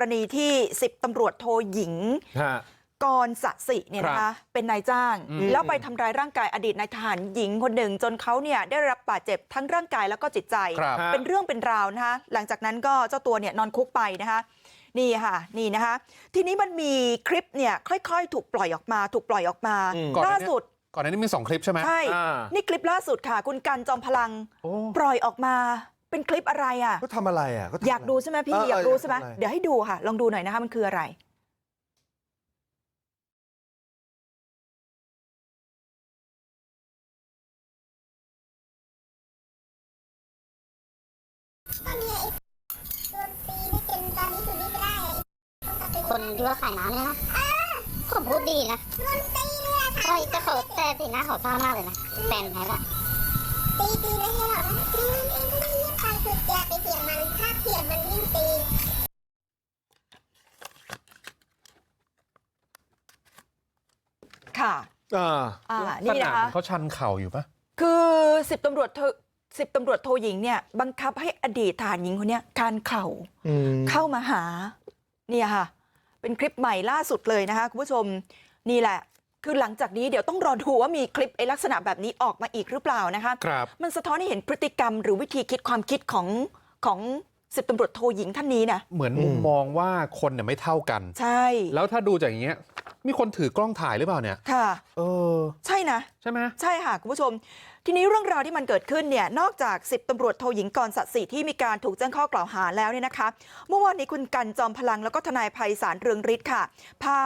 รณีที่10ตำรวจโทหญิงฮะกรสสิเนี่ยนะครัคะบเป็นนายจ้างอืมแล้วไปทำร้ายร่างกายอดีตนายทหารหญิงคนหนึ่งจนเขาเนี่ยได้รับบาดเจ็บทั้งร่างกายแล้วก็จิตใจครับเป็นเรื่องเป็นราวนะคะหลังจากนั้นก็เจ้าตัวเนี่ยนอนคุกไปนะคะนี่ค่ะนี่นะคะทีนี้มันมีคลิปเนี่ยค่อย ๆ ถูกปล่อยออกมาถูกปล่อยออกมาอืมก่อนหน้าล่านี้สุดก่อนหน้านี้มีสองคลิปใช่ไหมใช่อ่านี่คลิปล่าสุดค่ะ คุณกันจอมพลังโอ้ปล่อยออกมา เป็นคลิปอะไรอะก็ทำอะไรอะทำะไรอยากดูใช่ไหมพี่เออเอออยากรู้ใช่ไหมอยากทำอะไรเดี๋ยวให้ดูค่ะลองดูหน่อยนะคะมันคืออะไรตอนนี้ไอ้โดนตีไม่เป็นตอนนี้คือนี่ไม่ได้คนที่ว่าขายน้ำเนี่ยนะผมพูดดีนะโดนตีเลยอะค่ะใช่ก็เขาแต่สีหน้าเขาเศร้ามากเลยนะแฟนแพ้ละตีตีไม่ให้หรอ กนะตีมันเองก็ไม่เงียบไปคืออย่าไปเถียงมัน ถ้าเถียงมันยิ่งตี ค่ะอ่าอ่านี่นะคะ เขาชันเข่าอยู่ปะคือสิบตำรวจโทสิบตำรวจโทหญิงเนี่ย บังคับให้อดีตทหารหญิงคนเนี้ยการเข่าอืมเข้ามาหา เนี่ยค่ะ เป็นคลิปใหม่ล่าสุดเลยนะคะคุณผู้ชมนี่แหละ คือหลังจากนี้เดี๋ยวต้องรอดูว่ามีคลิปไอ้ลักษณะแบบนี้ออกมาอีกหรือเปล่านะคะครับมันสะท้อนให้เห็นพฤติกรรมหรือวิธีคิดความคิดของของสิบตำรวจโทหญิงท่านนี้นะเหมือนมุมมองว่าคนเนี่ยไม่เท่ากันใช่แล้วถ้าดูจากอย่างเงี้ยมีคนถือกล้องถ่ายหรือเปล่าเนี่ยค่ะเออใช่นะใช่ไหมใช่ค่ะคุณผู้ชม ทีนี้เรื่องราวที่มันเกิดขึ้นเนี่ยนอกจาก10ตำรวจโทหญิงกรสัตย์ศรีที่มีการถูกแจ้งข้อกล่าวหาแล้วเนี่ยนะคะ เมื่อวานนี้คุณกันจอมพลังแล้วก็ทนายภัยสารเรืองฤทธิ์ค่ะ พา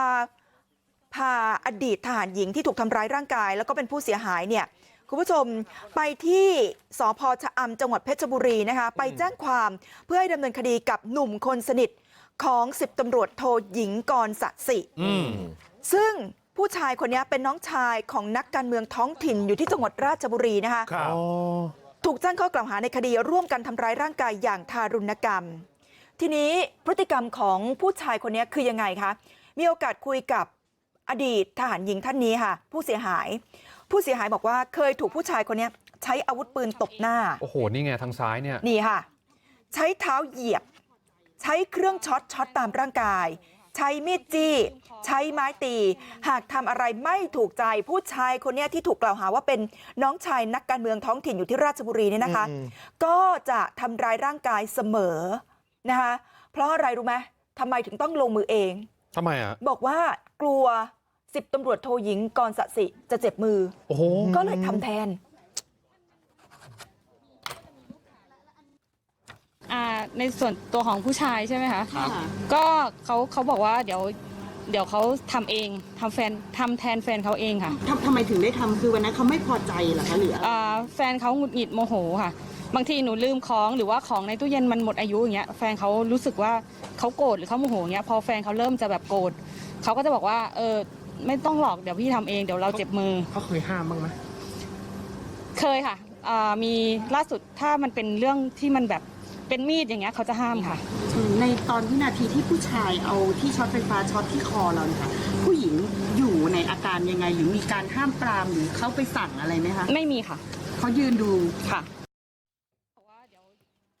พาอดีตทหารหญิงที่ถูกทำร้ายร่างกายแล้วก็เป็นผู้เสียหายเนี่ยคุณผู้ชมไปที่สพชะอำจังหวัดเพชรบุรีนะคะไปแจ้งความเพื่อให้ดำเนินคดีกับหนุ่มคนสนิทของ10ตำรวจโทหญิงกรสัตย์ศรีอืมซึ่งผู้ชายคนนี้เป็นน้องชายของนักการเมืองท้องถิ่นอยู่ที่จังหวัดราชบุรีนะคะครับอ๋อถูกแจ้งข้อกล่าวหาในคดีร่วมกันทำร้ายร่างกายอย่างทารุณกรรม ทีนี้พฤติกรรมของผู้ชายคนนี้คือยังไงคะมีโอกาสคุยกับ อดีตทหารหญิงท่านนี้ค่ะผู้เสียหายผู้เสียหายบอกว่าเคยถูกผู้ชายคนนี้ใช้อาวุธปืนตบหน้าโอ้โหนี่ไงทางซ้ายเนี่ยนี่ค่ะ ใช้เท้าเหยียบ ใช้เครื่องช็อตช็อตตามร่างกาย ใช้มีดจี้ ใช้ไม้ตี หากทำอะไรไม่ถูกใจผู้ชายคนเนี้ยที่ถูกกล่าวหาว่าเป็นน้องชายนักการเมืองท้องถิ่นอยู่ที่ราชบุรีเนี่ยนะคะ ก็จะทำร้ายร่างกายเสมอนะคะเพราะอะไรรู้ไหมทำไมถึงต้องลงมือเองทำไมอะบอกว่าก ลัวสิบตำรวจโทหญิงกรสสิจะเจ็บมือโอ้โหก็เลยทำแทนอ่าในส่วนตัวของผู้ชายใช่ไหมคะก็เขาเขาบอกว่าเดี๋ยวเดี๋ยวเขาทำเองทำแฟนทำแทนแฟนเขาเองค่ะทำทำไมถึงได้ทำคือวันนั้นเขาไม่พอใจเหรอคะหรืออะไรอ่าแฟนเขาหงุดหงิดโมโหค่ะ บางทีหนูลืมของหรือว่าของในตู้เย็นมันหมดอายุอย่างเงี้ยแฟนเขารู้สึกว่าเขาโกรธหรือเขาโมโหอย่างเงี้ยพอแฟนเขาเริ่มจะแบบโกรธ เขาก็จะบอกว่า เออ ไม่ต้องหรอกเดี๋ยวพี่ทำเองเดี๋ยวเราเจ็บมือ เขาเคยห้ามบ้างไหมเคยค่ะอ่ามีล่าสุดถ้ามันเป็นเรื่องที่มันแบบเป็นมีดอย่างเงี้ยเขาจะห้ามค่ะในตอนวินาทีที่ผู้ชายเอาที่ช็อตไฟฟ้าช็อตที่คอเราเนี่ยค่ะ ผู้หญิงอยู่ในอาการยังไงหรือมีการห้ามปรามหรือเขาไปสั่งอะไรไหมคะไม่มีค่ะ เขายืนดู ค่ะ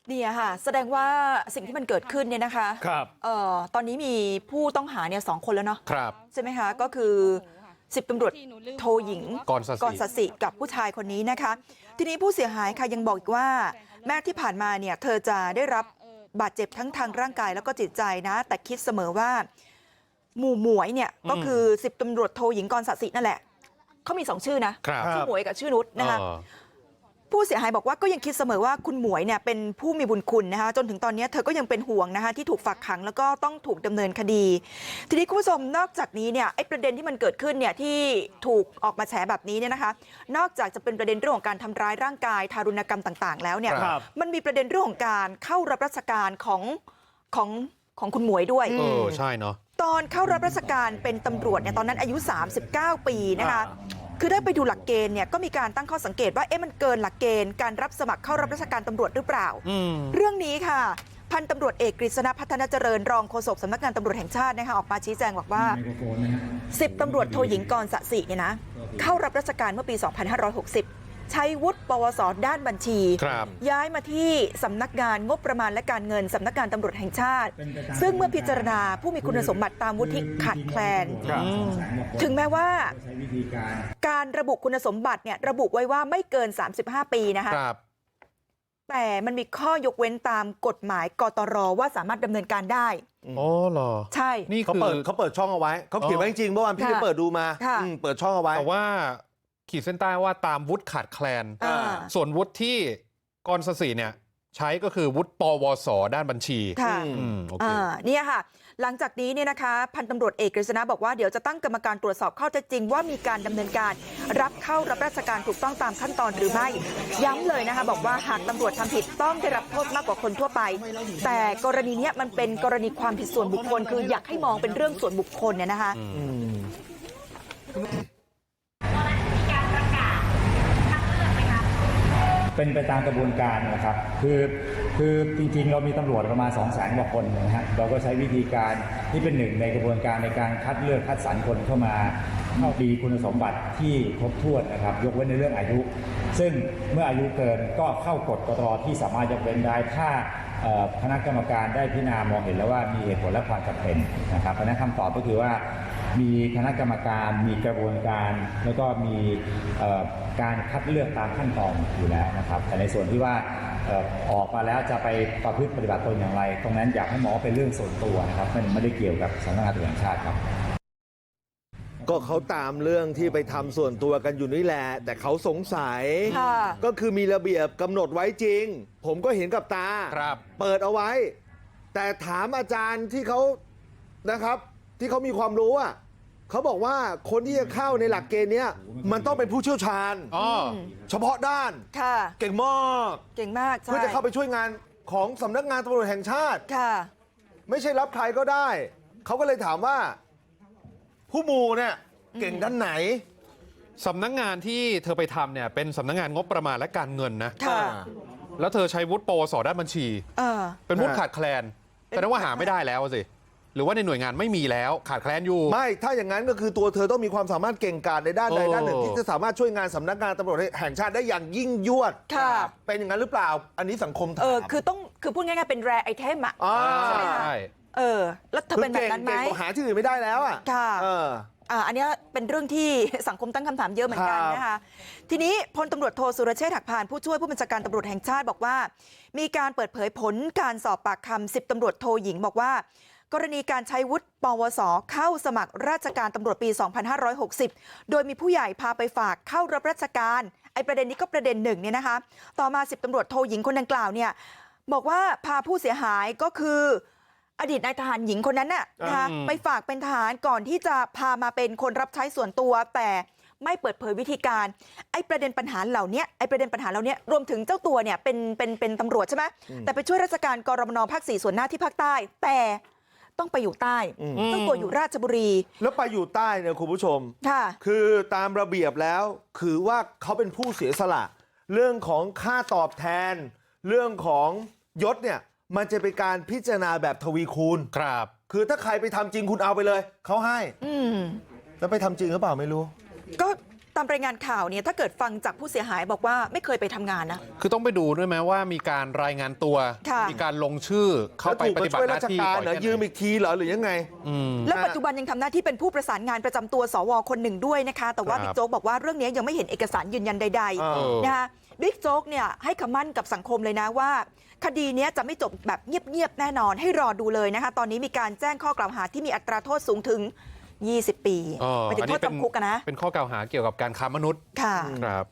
เนี่ยค่ะแสดงว่าสิ่งที่มันเกิดขึ้นเนี่ยนะคะครับเอ่อตอนนี้มีผู้ต้องหาเนี่ยสองคนแล้วเนาะครับใช่ไหมคะก็คือสิบตำรวจโทหญิงกรสสิกรสสิกับผู้ชายคนนี้นะคะ ทีนี้ผู้เสียหายค่ะยังบอกอีกว่าแม้ที่ผ่านมาเนี่ยเธอจะได้รับบาดเจ็บทั้งทางร่างกายแล้วก็จิตใจนะ แต่คิดเสมอว่า หมู่หมวยเนี่ยก็คือสิบตำรวจโทหญิงกรสสินั่นแหละเขามีสองชื่อนะครับชื่อหมวยกับชื่อนุชนะคะเออ ผู้เสียหายบอกว่าก็ยังคิดเสมอว่าคุณหมวยเนี่ยเป็นผู้มีบุญคุณนะคะจนถึงตอนนี้เธอก็ยังเป็นห่วงนะคะที่ถูกฝากขังแล้วก็ต้องถูกดำเนินคดี ทีนี้คุณผู้ชมนอกจากนี้เนี่ยไอ้ประเด็นที่มันเกิดขึ้นเนี่ยที่ถูกออกมาแฉแบบนี้เนี่ยนะคะนอกจากจะเป็นประเด็นเรื่องของการทำร้ายร่างกายทารุณกรรมต่าง ๆ แล้วเนี่ยครับมันมีประเด็นเรื่องของการเข้ารับราชการของของของคุณหมวยด้วยเออใช่เนาะตอนเข้ารับราชการเป็นตำรวจเนี่ยตอนนั้นอายุ 39 ปีนะคะ คือได้ไปดูหลักเกณฑ์เนี่ยก็มีการตั้งข้อสังเกตว่าเอ๊ะมันเกินหลักเกณฑ์การรับสมัครเข้ารับราชการตำรวจหรือเปล่าอืมเรื่องนี้ค่ะ พันตำรวจเอกกฤษณะพัฒนาเจริญรองโฆษกสำนักงานตำรวจแห่งชาตินะคะออกมาชี้แจงบอกว่า10ตำรวจโทหญิงกรสะสิเนี่ยนะเข้ารับราชการเมื่อปี 2560 ใช้วุฒิปวสด้านบัญชีครับย้ายมาที่สำนักงานงบประมาณและการเงินสำนักงานตำรวจแห่งชาติ ซึ่งเมื่อพิจารณาผู้มีคุณสมบัติตามวุฒิขาดแคลน ถึงแม้ว่า การระบุคุณสมบัติเนี่ยระบุไว้ว่าไม่เกิน 35 ปีนะคะครับแต่มันมีข้อยกเว้นตามกฎหมายกตรว่าสามารถดำเนินการได้อ๋อเหรอ ใช่ นี่เขาคือเปิดเขาเปิดช่องเอาไว้ เขาเขียนไว้จริงๆเมื่อวานพี่ค่ะไปเปิดดูมาค่ะอืมเปิดช่องเอาไว้แต่ว่า ขีดเส้นใต้ว่าตามวุฒิขาดแคลนอ่าส่วนวุฒิที่กรสสีเนี่ยใช้ก็คือวุฒิปวสด้านบัญชีค่ะอืมโอเคอ่าเนี่ยค่ะหลังจากนี้เนี่ยนะคะพันตำรวจเอกกฤษณะบอกว่าเดี๋ยวจะตั้งกรรมการตรวจสอบข้อเท็จจริงว่ามีการดำเนินการรับเข้ารับราชการถูกต้องตามขั้นตอนหรือไม่ ย้ำเลยนะคะบอกว่าหากตำรวจทำผิดต้องได้รับโทษมากกว่าคนทั่วไป แต่กรณีเนี้ยมันเป็นกรณีความผิดส่วนบุคคล คืออยากให้มองเป็นเรื่องส่วนบุคคลเนี่ยนะคะ เป็นไปตามกระบวนการนะครับคือคือจริงๆ เรามีตำรวจประมาณ 2 0 0 0 0กว่าคนนะฮะเราก็ใช้วิธีการที่เป็นหนึ่งในกระบวนการในการคัดเลือกคัดสรรคนเข้ามาเข้าดีคุณสมบัติที่ครบถ้วนนะครับ ยกเว้นในเรื่องอายุ ซึ่งเมื่ออายุเกินก็เข้ากฎกตรที่สามารถยกเว้นได้ถ้าคณะกรรมการได้พิจารณามองเห็นแล้วว่ามีเหตุผลและความจำเป็นนะครับเพราะฉะนั้นคำตอบก็คือว่า มีคณะกรรมการมีกระบวนการ แล้วก็มีเอ่อการคัดเลือกตามขั้นตอนอยู่แล้วนะครับ แต่ในส่วนที่ว่าเอ่อออกมาแล้วจะไปประพฤติปฏิบัติตนอย่างไร ตรงนั้นอยากให้มองว่าเป็นเรื่องส่วนตัวนะครับมันไม่ได้เกี่ยวกับสำนักงานตำรวจแห่งชาติครับก็เขาตามเรื่องที่ไปทำส่วนตัวกันอยู่นี่แหละ แต่เขาสงสัยค่ะก็คือมีระเบียบกำหนดไว้จริง ผมก็เห็นกับตาครับเปิดเอาไว้ แต่ถามอาจารย์ที่เขานะครับ ที่เขามีความรู้อะ เขาบอกว่าคนที่จะเข้าในหลักเกณฑ์เนี้ยมันต้องเป็นผู้เชี่ยวชาญอ๋อเฉพาะด้านค่ะเก่งมากเก่งมากใช่เพื่อจะเข้าไปช่วยงานของสำนักงานตำรวจแห่งชาติค่ะไม่ใช่รับใครก็ได้เขาก็เลยถามว่า ผู้หมูเนี่ยเก่งด้านไหนสำนักงานที่เธอไปทำเนี่ยเป็นสำนักงานงบประมาณและการเงินนะค่ะแล้วเธอใช้วุฒิปวสด้านบัญชีเออเป็นวุฒิฮะขาดแคลนแสดงว่าหาไม่ได้แล้วสิ หรือว่าในหน่วยงานไม่มีแล้วขาดแคลนอยู่ ไม่ถ้าอย่างนั้นก็คือตัวเธอต้องมีความสามารถเก่งกาจในด้านใดเออด้านหนึ่งที่จะสามารถช่วยงานสำนักงานตำรวจแห่งชาติได้อย่างยิ่งยวดค่ะ เป็นอย่างนั้นหรือเปล่า อันนี้สังคมถาม เออคือต้องคือพูดง่ายๆเป็นแรไอเทมอะอ่า ใช่ไหมคะใช่เออ แล้วเธอเป็นแบบนั้นไหมเก่งๆหาที่อื่นไม่ได้แล้วอะค่ะ เออ อ่าอันเนี้ยเป็นเรื่องที่ สังคมตั้งคำถามเยอะเหมือนกันครับนะคะ ทีนี้พลตำรวจโทสุรเชษฐ์หักพานผู้ช่วยผู้บัญชาการตำรวจแห่งชาติบอกว่า มีการเปิดเผยผลการสอบปากคำสิบตำรวจโทหญิงบอกว่า กรณีการใช้วุฒิปวสเข้าสมัครราชการตำรวจปี 2560 โดยมีผู้ใหญ่พาไปฝากเข้ารับราชการไอ้ประเด็นนี้ก็ประเด็นหนึ่งเนี่ยนะคะ ต่อมาสิบตำรวจโทหญิงคนดังกล่าวเนี่ยบอกว่าพาผู้เสียหายก็คืออดีตนายทหารหญิงคนนั้นน่ะนะคะอืมไปฝากเป็นทหารก่อนที่จะพามาเป็นคนรับใช้ส่วนตัว แต่ไม่เปิดเผยวิธีการไอ้ประเด็นปัญหาเหล่านี้ไอ้ประเด็นปัญหาเหล่านี้รวมถึงเจ้าตัวเนี่ยเป็นเป็นเป็นตำรวจใช่ไหมแต่ไปช่วยราชการกรมนภาคสี่ส่วนหน้าที่ภาคใต้ แต่ ต้องไปอยู่ใต้อืมเจ้าตัวอยู่ราชบุรีแล้วไปอยู่ใต้เนี่ยคุณผู้ชมค่ะคือตามระเบียบแล้วคือว่าเขาเป็นผู้เสียสละเรื่องของค่าตอบแทนเรื่องของยศเนี่ยมันจะเป็นการพิจารณาแบบทวีคูณครับคือถ้าใครไปทำจริงคุณเอาไปเลยเขาให้อืมแล้วไปทำจริงหรือเปล่าไม่รู้ก็ ตามรายงานข่าวเนี่ยถ้าเกิดฟังจากผู้เสียหายบอกว่าไม่เคยไปทำงานนะ คือต้องไปดูด้วยไหมว่ามีการรายงานตัว ค่ะ มีการลงชื่อเข้าแล้วไปถูกปมาฏิบัช่วยติหราน้าชที่การบ่อยเหรอแค่ไหนยืมอีกทีเหรอหรือยังไง อืม และฮะปัจจุบันยังทำหน้าที่เป็นผู้ประสานงานประจำตัวสวคนหนึ่งด้วยนะคะ แต่ว่าครับบิ๊กโจ๊กบอกว่าเรื่องนี้ยังไม่เห็นเอกสารยืนยันใดเออ ๆนะคะบิ๊กโจ๊กเนี่ยให้คำมั่นกับสังคมเลยนะว่า คดีเนี้ยจะไม่จบแบบเงียบๆแน่นอนให้รอดูเลยนะคะ ตอนนี้มีการแจ้งข้อกล่าวหาที่มีอัตราโทษสูงถึง 20 ปีเออไปถึงอันโทนี้ษเป็นจำคุกอะนะเป็นข้อกล่าวหาเกี่ยวกับการค้ามนุษย์ค่ะครับ